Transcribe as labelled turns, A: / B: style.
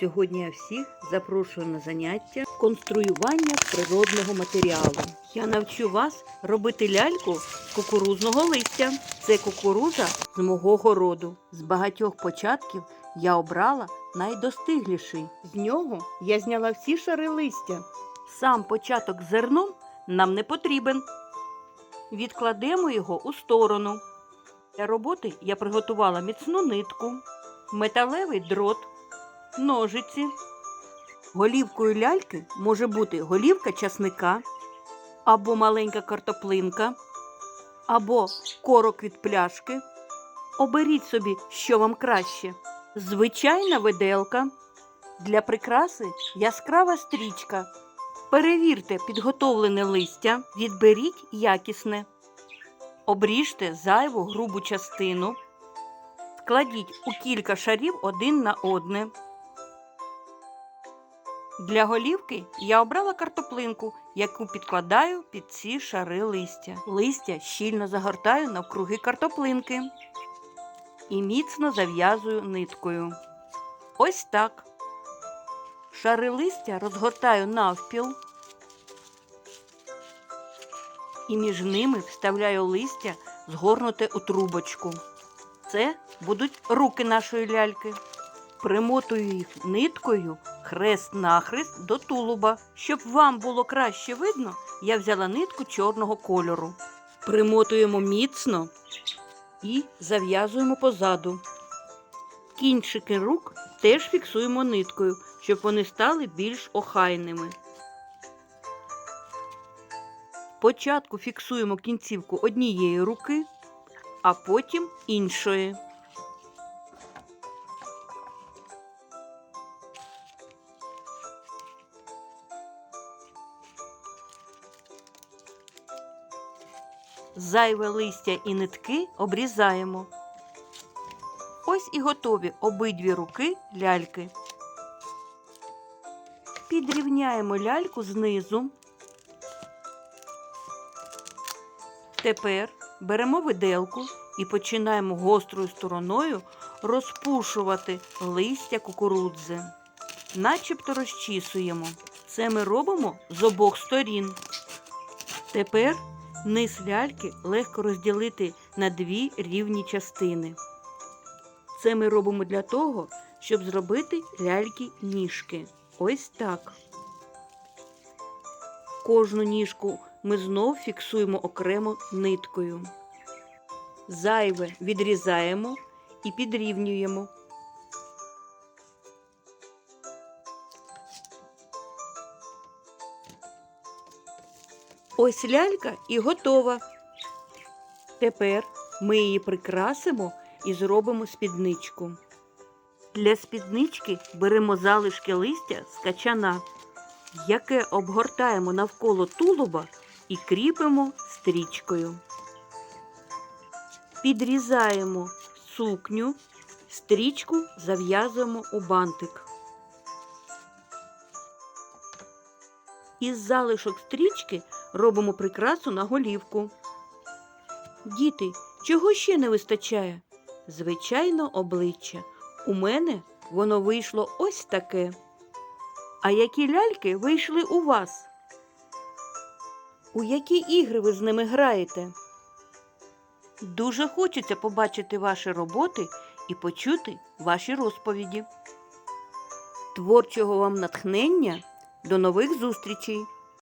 A: Сьогодні я всіх запрошую на заняття конструювання природного матеріалу. Я навчу вас робити ляльку з кукурузного листя. Це кукуруза з мого городу. З багатьох початків я обрала найдостигліший. З нього я зняла всі шари листя. Сам початок зерном нам не потрібен. Відкладемо його у сторону. Для роботи я приготувала міцну нитку, металевий дрот, ножиці. Голівкою ляльки може бути голівка часника, або маленька картоплинка, або корок від пляшки. Оберіть собі, що вам краще. Звичайна виделка. Для прикраси яскрава стрічка. Перевірте підготовлене листя, відберіть якісне. Обріжте зайву грубу частину. Складіть у кілька шарів один на одне. Для голівки я обрала картоплинку, яку підкладаю під ці шари листя. Листя щільно загортаю навкруги картоплинки і міцно зав'язую ниткою. Ось так. Шари листя розгортаю навпіл і між ними вставляю листя, згорнуте у трубочку. Це будуть руки нашої ляльки. Примотую їх ниткою хрест-нахрест до тулуба. Щоб вам було краще видно, я взяла нитку чорного кольору. Примотуємо міцно і зав'язуємо позаду. Кінчики рук теж фіксуємо ниткою, щоб вони стали більш охайними. Спочатку фіксуємо кінцівку однієї руки, а потім іншої. Зайве листя і нитки обрізаємо. Ось і готові обидві руки ляльки. Підрівняємо ляльку знизу. Тепер беремо виделку і починаємо гострою стороною розпушувати листя кукурудзи, начебто розчісуємо. Це ми робимо з обох сторін. Тепер низ ляльки легко розділити на дві рівні частини. Це ми робимо для того, щоб зробити ляльки ніжки. Ось так. Кожну ніжку ми знов фіксуємо окремо ниткою. Зайве відрізаємо і підрівнюємо. Ось лялька і готова. Тепер ми її прикрасимо і зробимо спідничку. Для спіднички беремо залишки листя з качана, яке обгортаємо навколо тулуба і кріпимо стрічкою. Підрізаємо сукню, стрічку зав'язуємо у бантик. Із залишок стрічки робимо прикрасу на голівку. Діти, чого ще не вистачає? Звичайно, обличчя. У мене воно вийшло ось таке. А які ляльки вийшли у вас? У які ігри ви з ними граєте? Дуже хочеться побачити ваші роботи і почути ваші розповіді. Творчого вам натхнення! До нових зустрічей!